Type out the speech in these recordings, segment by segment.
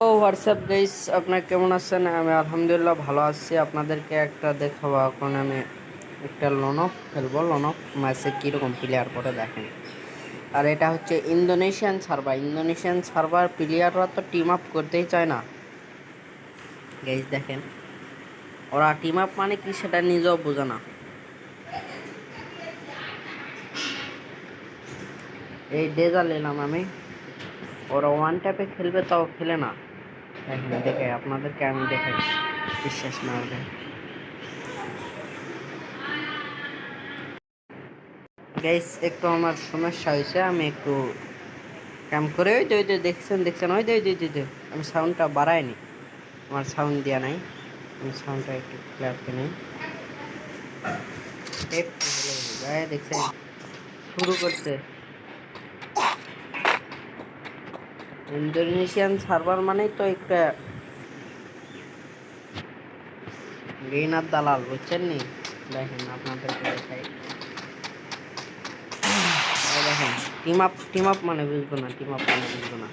ও WhatsApp guys আপনারা কেমন আছেন? আমি আলহামদুলিল্লাহ ভালো আছি। আপনাদেরকে একটা দেখাবো। এখন আমি একটা লনক খেলব। লনক ম্যাচে কীরকম প্লেয়ার করে দেখেন। আর এটা হচ্ছে ইন্দোনেশিয়ান সার্ভার ইন্দোনেশিয়ান সার্ভার প্লেয়াররা তো টিম আপ করতেই চায় না। গাইস দেখেন। ওরা টিম আপ মানে কি সেটা নিজেও বোঝে না। এই ডেজা নিলাম আমি। ওরা ওয়ান ট্যাপে খেলবে, তাও খেলে না। দেখেন দেখে আপনাদেরকে আমি দেখে? বিশ্বাস না হলে। গাইস একটু আমার সমস্যা হয়েছে, আমি একটু কাম করে, ওই যে ওই যে, দেখছেন দেখছেন, ওই যে ওই যে যে, আমি সাউন্ডটা বাড়াইনি আমার সাউন্ড দেওয়া নাই। আমি সাউন্ডটা একটু ক্লিয়ার করে নিই। দেখছেন? শুরু করছে। ইন্দোনেশিয়ান সার্ভার মানেই তো একটা গেইনার দালাল, বুঝছেন নি? দেখেন, আপনাদেরকে দেখাই। দেখেন টিম আপ টিম আপ মানে বুঝব না টিম আপ মানে বুঝব না।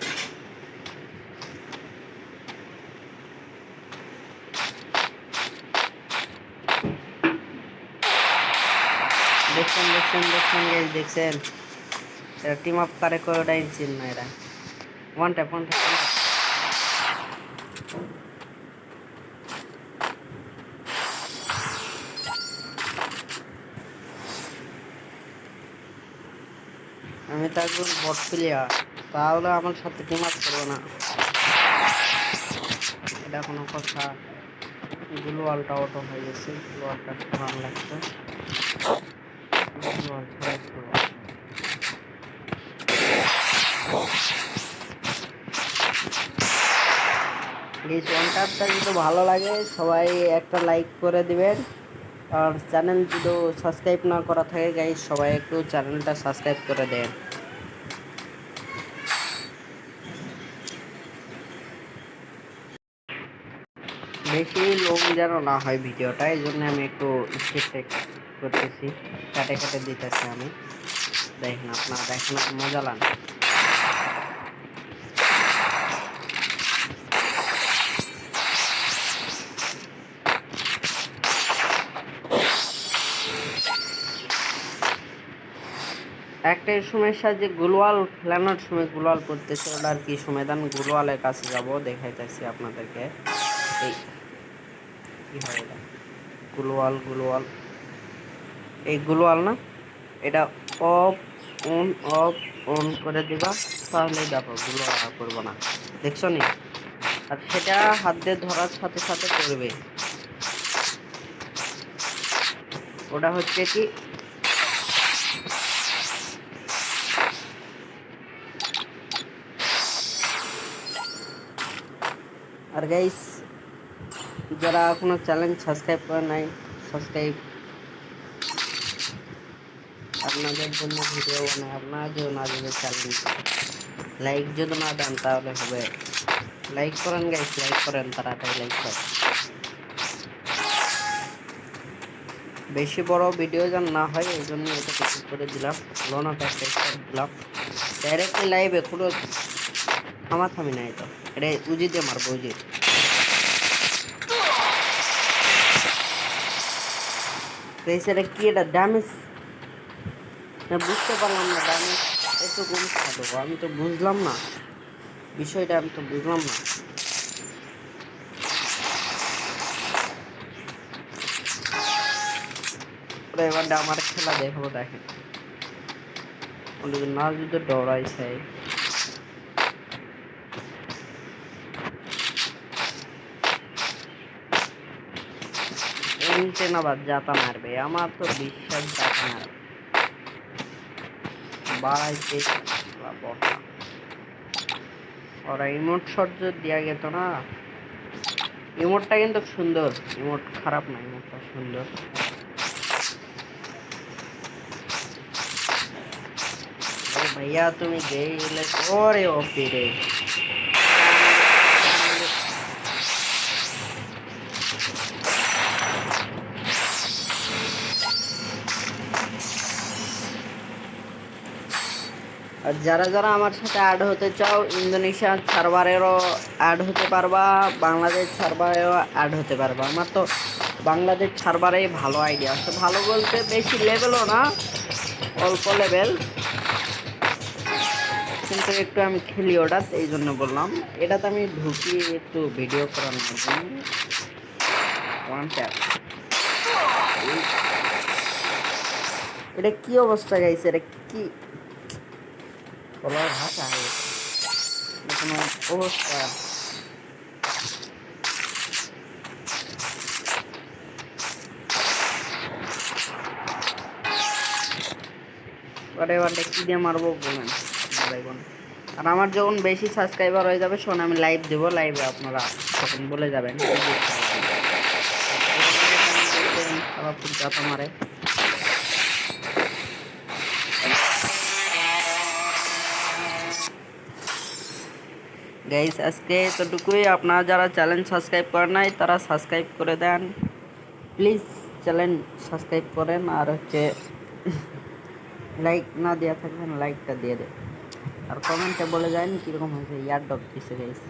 দেখছেন দেখছেন দেখছেন দেখছেন? এরা টিম আপ করে করে চিন না এরা। ওয়ান ট্যাপ ওয়ান ট্যাপ আমি তো একজন বট প্লেয়ার তাহলে আমার সাথে টিম আপ করব না। এটা কোনো কথা। গ্লোয়ালটা অটো হয়ে গেছে, গ্লোয়ালটা খারাপ লাগছে। গ্লোয়াল ছাড়া প্লিজ ওয়ান ট্যাপটা যদি ভালো লাগে, সবাই একটা লাইক করে দিবেন। আর চ্যানেল যদি সাবস্ক্রাইব না করা থাকে গাইজ সবাই একটু চ্যানেলটা সাবস্ক্রাইব করে দেন। বেশি লং যেন না হয় ভিডিওটা এই জন্য আমি একটু স্কিপ করতেছি। কাটে কাটে দিতেছি আমি। দেখেন আপনারা, দেখেন, মজা লান একটাই সমস্যা যে গুলওয়াল ফেলানোর সময় গুলওয়াল করতেছে ওটা আর কি সমাধান গুলওয়ালের কাছে যাব, দেখাইতেছি আপনাদেরকে। এই, কি হয় এটা? গুলওয়াল গুলওয়াল। এই গুলওয়াল না? এটা অফ, অন অফ, অন করে দিবা তাহলে দেখো আর করব না। দেখছ নি? আর সেটা হাত দিয়ে ধরার সাথে সাথে করবে। ওটা হচ্ছে কি? আর গাইস যারা এখনও চ্যানেল সাবস্ক্রাইব করে নাই সাবস্ক্রাইব আপনাদের জন্য ভিডিও বানাই। আপনারা যদি না দেবে চ্যানেল লাইক যদি না দেন তাহলে হবে। লাইক করেন গাইস লাইক করেন, তাড়াতাড়ি লাইক করেন। বেশি বড় ভিডিও যেন না হয়, এই জন্য এটা কিছু করে দিলাম। লোন একটা দিলাম। ডাইরেক্টলি লাইভে কোনো থামাথামি নাই তো। এটা উজি দিয়ে মারবো, উজি। এটা কি এটা ড্যামেজ বুঝতে পারলাম না ড্যামেজ একটু কম খাব আমি তো বুঝলাম না। বিষয়টা আমি তো বুঝলাম না। এবার আমার খেলা দেখব, দেখেন। না যদি ডরাই টেন আবার জাতা মারবে, আমার তো বিশ্বাস জাতা মারবে। বাড়াইতে ওরা ইমোট যদি দেওয়া যেত না, ইমোটটা কিন্তু সুন্দর, ইমোট খারাপ না, ইমোটটা সুন্দর। ভাইয়া, তুমি গেলে ওরে অপিরে আর আর যারা যারা আমার সাথে অ্যাড হতে চাও ইন্দোনেশিয়ার সার্ভারেরও অ্যাড হতে পারবা, বাংলাদেশ সার্ভারেও অ্যাড হতে পারবা। আমার তো বাংলাদেশ সার্ভারেই ভালো আইডিয়া আছে। ভালো বলতে বেশি লেভেলও না, অল্প লেভেল কিন্তু একটু আমি খেলি ওটা এই জন্য বললাম। এটাতে আমি ঢুকি একটু ভিডিও ওয়ান ট্যাপ এটা কি অবস্থা গাইছে এটা কি? বলার ভাষা হয়ে কোনো অবস্থা এবারে এবারে কি দিয়ে মারবো বলেন আর আমার যখন বেশি সাবস্ক্রাইবার হয়ে যাবে শোন আমি লাইভ দেবো লাইভে আপনারা তখন বলে যাবেন। খারাপ চাপা মারে গাইস আজকে এতটুকুই। আপনারা যারা চ্যানেল সাবস্ক্রাইব করেন নাই, তারা সাবস্ক্রাইব করে দেন। প্লিজ চ্যানেল সাবস্ক্রাইব করেন আর হচ্ছে লাইক না দেওয়া থাকবেন লাইকটা দিয়ে দেন। আর কমেন্টে বলে যান কীরকম হয়েছে ইয়ার ডগ কিসে গাইস